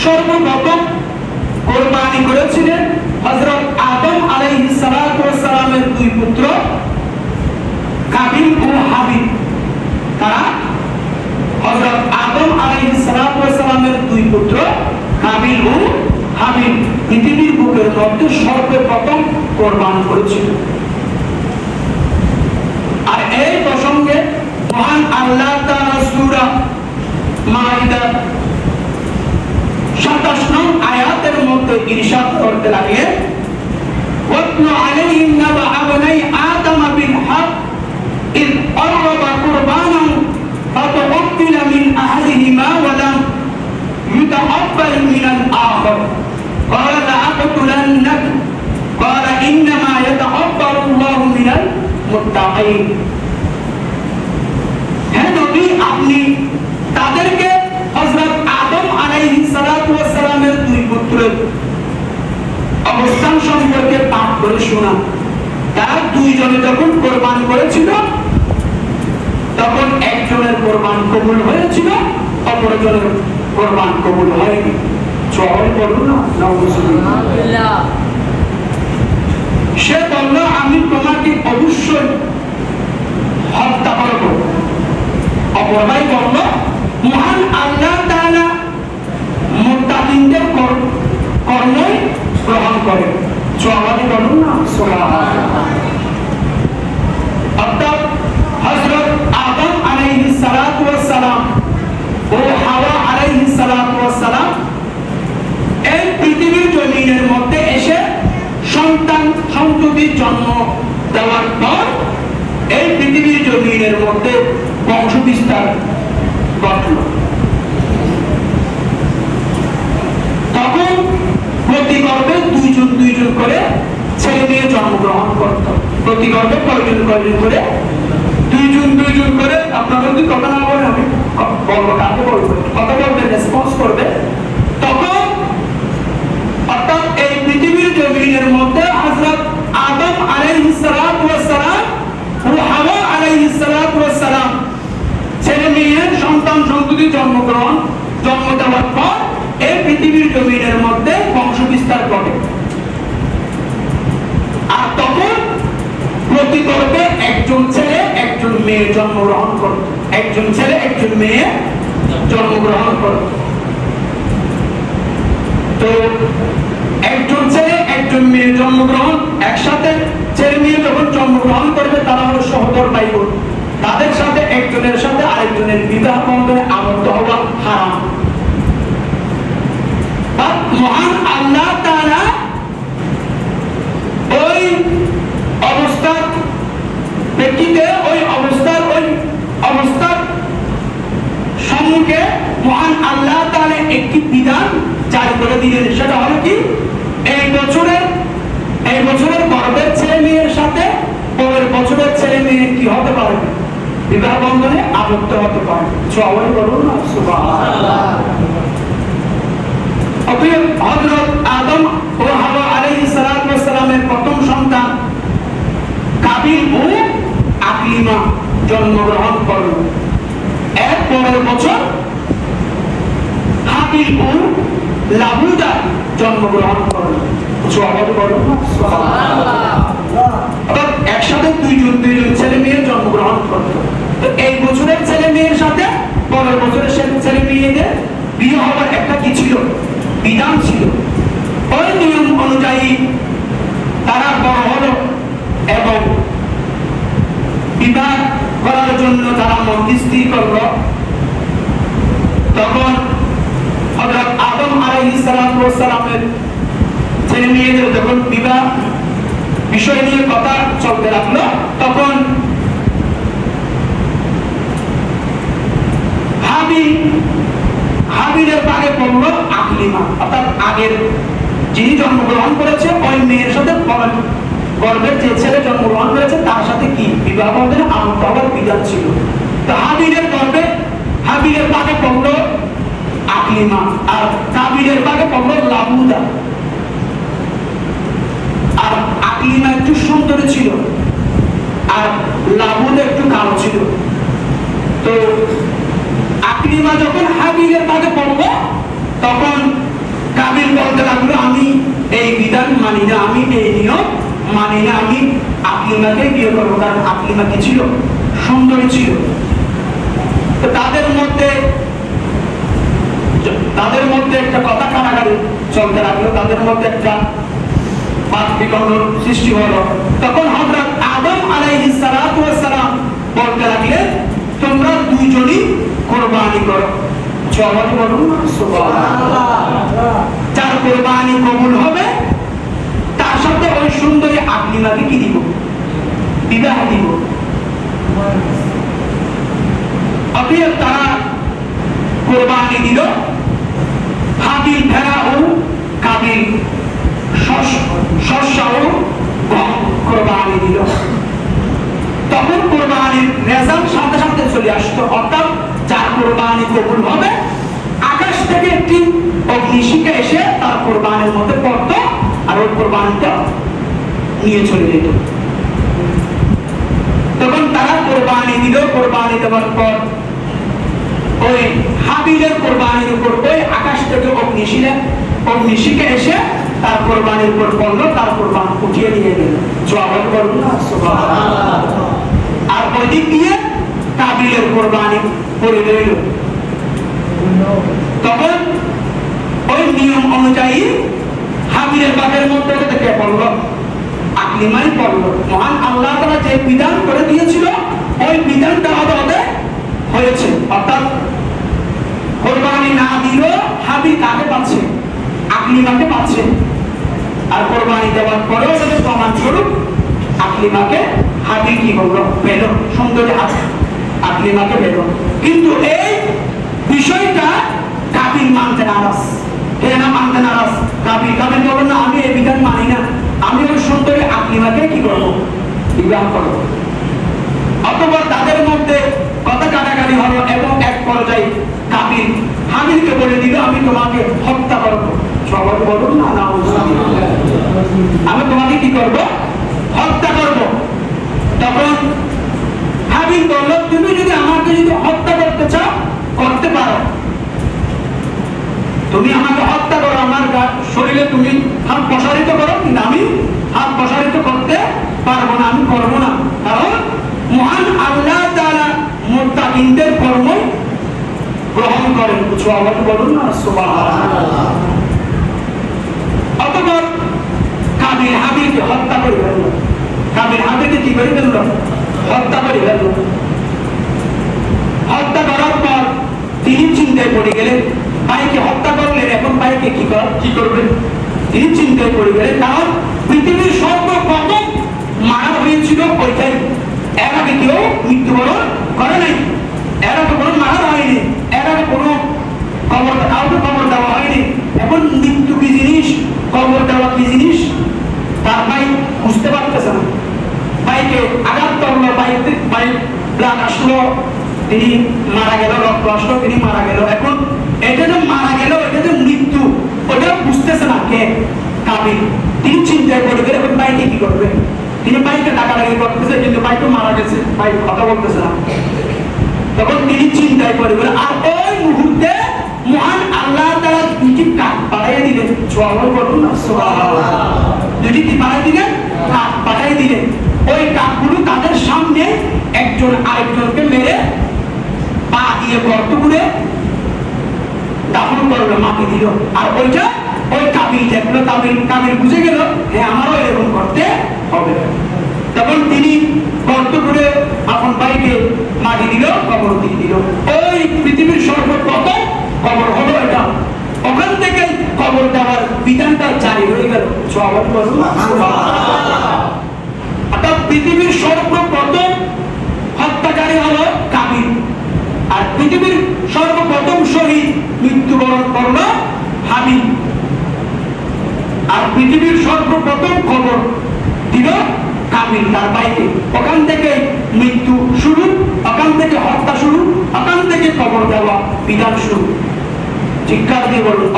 সর্বপ্রথম কোরবানি করেছিলেন হযরত আদম ওয়াস সালামের দুই পুত্র কাবিল ও হাবিল তারা হযরত আদম ওয়াস সালামের দুই পুত্র কাবিল ও হাবিল পৃথিবীর বুকের মধ্যে সর্বপ্রথম কোরবান করেছিল আর এই প্রসঙ্গে মহান আল্লাহ তাআলা সূরা মাইদা 27 নং আয়াতের মধ্যে ইরশাদ করতে লাগলেন واتل عليهم نبأ ابني آدم بالحق إذ قرب قربانا فتقبل من أحدهما ولم يتقبل من الآخر قال لأقتلنك قال إنما يتقبل الله من المتقين হ্যাঁ নবী আপনি তাদেরকে সম্পর্কে পাঠ করে শোনা। তারা দুইজনে যখন কোরবান করেছিল তখন একজনের কোরবান কবুল হয়েছিল অপরজনের কোরবান কবুল হয়নি। চল বলুন না সে বলল আমি তোমাকে অবশ্যই হত্যা করব। অপর ভাই বলল মহান আল্লাহ তাআলা মুত্তাকিনদের কর- কর্মই গ্রহণ করে চলানি বলুন না সুবহানাল্লাহ। অর্থাৎ হযরত আদম আলাইহিস সালাতু ওয়াস সালাম ও হাওয়া আলাইহিস সালাতু ওয়াস সালাম এই পৃথিবীর জমিনের মধ্যে এসে সন্তান সন্ততির জন্ম দেওয়ার পর এই পৃথিবীর জমিনের মধ্যে বংশ বিস্তার ঘটল। তখন প্রতি গর্ভে দুইজন দুইজন করে ছেলে মেয়ে জন্মগ্রহণ করত। প্রতি গর্ভে কয়জন কয়জন করে? দুইজন দুইজন করে। আপনারা যদি কথা না বলেন আমি বলব? কাকে বলব কথা বলবে রেসপন্স করবে তখন অর্থাৎ এই পৃথিবীর জমিনের মধ্যে হযরত আদম আলাইহিস সালাতু ওয়াস সালাম ও হাওয়া আলাইহিস সালাতু ওয়াস সালাম ছেলে মেয়ের সন্তান জন্মগ্রহণ জন্ম দেওয়ার পর এই পৃথিবীর জমিনের মধ্যে বংশ বিস্তার ঘটে। আর তখন প্রতি একজন ছেলে, একজন মেয়ে জন্মগ্রহণ করত একজন ছেলে, একজন মেয়ে জন্মগ্রহণ করত তো একজন ছেলে, একজন মেয়ে জন্মগ্রহণ একসাথে। ছেলে মেয়ে যখন জন্মগ্রহণ করবে, তারা হলো সহদর ভাই তাদের সাথে একজনের সাথে আরেকজনের বিবাহ বন্ধনে আবদ্ধ হওয়া হারাম। মহান আল্লাহ তারা ওই অবস্থার প্রেক্ষিতে ওই অবস্থার ওই অবস্থার সম্মুখে মহান আল্লাহ তাআলা একটি বিধান জারি করে দিলেন সেটা হলো কি এই বছরের এই বছরের গর্ভের ছেলে মেয়ের সাথে পরের বছরের ছেলে মেয়ে কি হতে পারে বিবাহ বন্ধনে আবদ্ধ হতে পারে। সবাই বলুন অতএব হযরত আদম ও হাওয়া ওয়াস সালামের প্রথম সন্তান কাবিল ও আকলিমা জন্মগ্রহণ করল। এর পরের বছর হাবিল ও লাবুদা জন্মগ্রহণ করল। সবাই বলুন সুবহানাল্লাহ। একসাথে দুইজন দুইজন ছেলে মেয়ে জন্মগ্রহণ করত এই বছরের ছেলে মেয়ের সাথে, পরের বছরের ছেলে মেয়েদের বিয়ে হওয়ার একটা কি ছিল? বিধান ছিল। ওই নিয়ম অনুযায়ী তারা বড় হলো এবং বিবাহ করার জন্য তারা মধ্যস্থি করল। তখন হযরত আদম আলাইহিস সালামের ছেলে মেয়েদের যখন বিবাহ বিষয় নিয়ে কথা চলতে লাগল। তখন হাবিল হাবিলের পাগে পড়ল আকলিমা। অর্থাৎ আগের যিনি জন্মগ্রহণ করেছে, ওই মেয়ের সাথে গর্ভের যে ছেলে জন্মগ্রহণ করেছে, তার সাথে কি? বিবাহ বন্ধনে আবদ্ধ হওয়ার বিধান ছিল। তো হাবিলের গর্ভে হাবিলের পাগে পড়ল আকলিমা। আর কাবিলের পাগে পড়ল লাবুদা। আর আকলিমা একটু সুন্দরী ছিল, আর লাবুল একটু কালো ছিল। তো আকলিমা যখন হাবিলের পাকে পড়ল, তখন কাবিল বলতে লাগল, আমি এই বিধান মানি না, আমি এই নিয়ম মানি না, আমি আকলিমাকে বিয়ে করব, কারণ আকলিমা কি ছিল? সুন্দরী ছিল। তো তাদের মধ্যে তাদের মধ্যে একটা কথা কানাকানি চলতে লাগল, তাদের মধ্যে একটা সৃষ্টি হলো। তখন হযরত আদম আলাইহিস সালাতু ওয়াস বলতে লাগলেন, তোমরা দুইজনই কোরবানি করো। জবাব বলুন, সুবহানাল্লাহ। যার কোরবানি কবুল হবে, তার সাথে ওই সুন্দরী আকলিমাকে কি দিব? বিবাহ দিব। অতএব তারা কোরবানি দিল। হাবিল ভেড়া ও কাবিল তখন কোরবানির রেজাল্ট সাথে সাথে চলে আসতো। অর্থাৎ যার কোরবানি কবুল হবে, আকাশ থেকে একটি অগ্নিশিখা এসে তার কোরবানির মধ্যে পড়তো আর ওই কোরবানিটা নিয়ে চলে যেত। তখন তারা কোরবানি দিল, কোরবানি দেওয়ার পর ওই হাবিলের কোরবানির উপর ওই আকাশ থেকে অগ্নিশিলা অগ্নিশিখা এসে তার কোরবানির উপর পড়ল তার কোরবান উঠিয়ে নিয়ে গেল। জবাব করুন। আর ওইদিক দিয়ে কাবিলের কোরবানি পড়ে রইল। তখন ওই নিয়ম অনুযায়ী হাবিলের বাপের মধ্যে থেকে পড়ল? আকলিমাই পড়ল। মহান আল্লাহ তারা যে বিধান করে দিয়েছিল, ওই বিধানটা হবে হয়েছে। অর্থাৎ কোরবানি না দিল হাবি কাকে পাচ্ছে? আকলিমাকে পাচ্ছে আর কোরবানি দেওয়ার পরেও যদি প্রমাণ স্বরূপ আকলিমাকে হাবি কি করল পেল। সুন্দরী হাত। আকলিমাকে পেল। কিন্তু এই বিষয়টা কাবিল মানতে নারাজ। মানতে নারাজ? বলল, না, আমি এই বিধান মানি না। আমি ওই সুন্দরী কি করব? বিবাহ করব অথবা তাদের মধ্যে কথা কাটাকাটি হলো এবং এক পর্যায়ে কাবিল হাবিলকে বলে দিল, আমি তোমাকে হত্যা আমি তোমাকে কি করব? হত্যা করব। তখন হাবিল বলল, তুমি যদি আমাকে যদি হত্যা করতে চাও, করতে পারো। তুমি আমাকে হত্যা করো, আমার শরীরে তুমি হাত প্রসারিত করো, কিন্তু আমি হাত প্রসারিত করতে পারব না, আমি করব না। কারণ মহান আল্লাহ তাআলা মুত্তাকিনদের কর্ম গ্রহণ করেন। কিছু আবার বলুন না, সুবহানাল্লাহ অতঃপর কাবিল হাবিলকে হত্যা করে ফেলল কাবিল হাবিলকে কি করে ফেলল হত্যা করে ফেলল হত্যা করার পর তিনি চিন্তায় পড়ে গেলেন ভাইকে হত্যা করলেন, এখন ভাইকে কি কর, কি করবেন? তিনি চিন্তায় পড়ে গেলেন। কারণ পৃথিবীর সর্বপ্রথম মারা হয়েছিল ওইটাই এর আগে কেউ মৃত্যুবরণ করে নাই। এর আগে কোনো মারা হয়নি। এর আগে কোনো কবর কাউকে কবর দেওয়া হয়নি। এখন মৃত্যু কি জিনিস? কবর দেওয়া কি জিনিস? তার ভাই বুঝতে পারতেছে না। ভাইকে আঘাত করল বাইক বাইক প্রাণ আসলো। তিনি মারা গেল আসলো তিনি মারা গেল। এখন এটা যে মারা গেল, এটা যে মৃত্যু, ওটা বুঝতেছে না কে? তিনি চিন্তায় পড়ে গেলে এখন বাইকে কি করবে? তিনি বাইকে ডাকাডাকি করতেছে, কিন্তু বাইকে মারা গেছে। বাইক কথা বলতেছে না। তখন তিনি চিন্তায় পড়ে আর ওই মুহূর্তে মহান আল্লাহ তারা দুটি কাঠ পাঠাইয়া দিলেন। বলুন না। দুটি কি পাঠাই দিলেন? কাঠ পাঠাই দিলেন। ওই কাঠগুলো তাদের সামনে একজন আরেকজনকে মেরে দিয়ে গর্ত করে দাফন করল মাকে দিল। আর ওইটা ওই কাবিল দেখল, কাবিল কাবিল বুঝে গেল হ্যাঁ আমারও এরকম করতে হবে। তখন তিনি গর্ত করে আপন ভাইকে মাটি দিল, কবর দিয়ে দিল। ওই পৃথিবীর সর্বপ্রথম কবর হলো এটা। ওখান থেকে কবর দেওয়ার বিধানটা জারি হয়ে গেল। সবাই বলুন অর্থাৎ পৃথিবীর সর্বপ্রথম হত্যাকারী হলো কাবিল আর পৃথিবীর সর্বপ্রথম শহীদ মৃত্যুবরণ করল হাবিল আর পৃথিবীর সর্বপ্রথম খবর দিল কামিল তার বাইকে ওখান থেকে মৃত্যু শুরু, ওখান থেকে হত্যা শুরু, ওখান থেকে কবর দেওয়া বিধান শুরু। চিৎকার দিয়ে বলুন